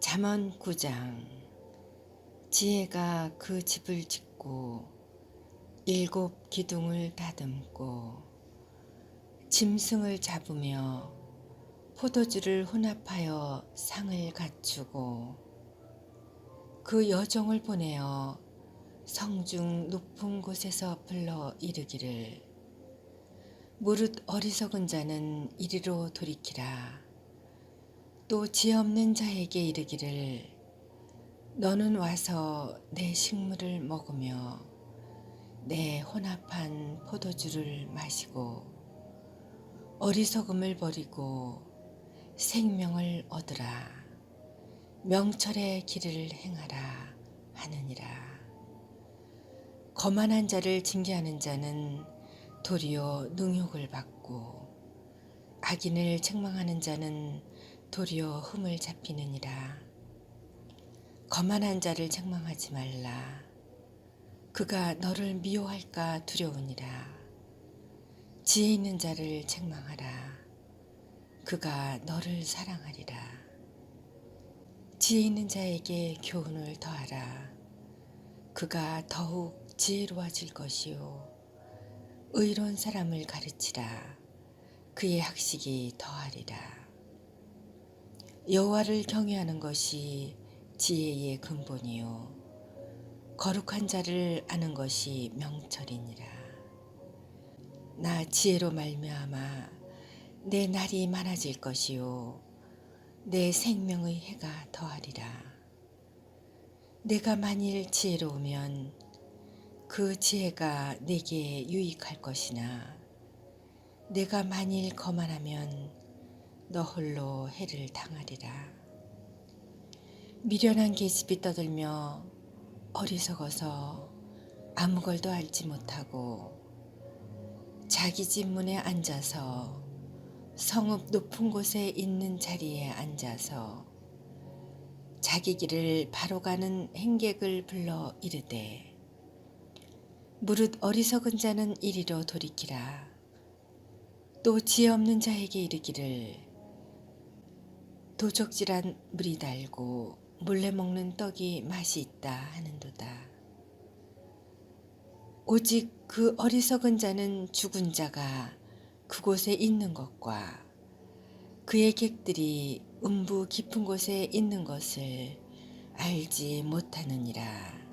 잠언 9장. 지혜가 그 집을 짓고 일곱 기둥을 다듬고 짐승을 잡으며 포도주를 혼합하여 상을 갖추고 그 여종을 보내어 성중 높은 곳에서 불러 이르기를 무릇 어리석은 자는 이리로 돌이키라 또 지혜 없는 자에게 이르기를 너는 와서 내 식물을 먹으며 내 혼합한 포도주를 마시고 어리석음을 버리고 생명을 얻으라. 명철의 길을 행하라 하느니라. 거만한 자를 징계하는 자는 도리어 능욕을 받고 악인을 책망하는 자는 도리어 흠을 잡히느니라. 거만한 자를 책망하지 말라. 그가 너를 미워할까 두려우니라. 지혜 있는 자를 책망하라. 그가 너를 사랑하리라. 지혜 있는 자에게 교훈을 더하라. 그가 더욱 지혜로워질 것이요. 의로운 사람을 가르치라. 그의 학식이 더하리라. 여호와를 경외하는 것이 지혜의 근본이요. 거룩한 자를 아는 것이 명철이니라. 나 지혜로 말미암아 내 날이 많아질 것이요. 내 생명의 해가 더하리라. 내가 만일 지혜로우면 그 지혜가 내게 유익할 것이나 내가 만일 거만하면 너 홀로 해를 당하리라. 미련한 계집이 떠들며 어리석어서 아무 걸도 알지 못하고 자기 집 문에 앉아서 성읍 높은 곳에 있는 자리에 앉아서 자기 길을 바로 가는 행객을 불러 이르되 무릇 어리석은 자는 이리로 돌이키라 또 지혜 없는 자에게 이르기를 도적질한 물이 달고 몰래 먹는 떡이 맛이 있다 하는도다. 오직 그 어리석은 자는 죽은 자가 그곳에 있는 것과 그의 객들이 음부 깊은 곳에 있는 것을 알지 못하느니라.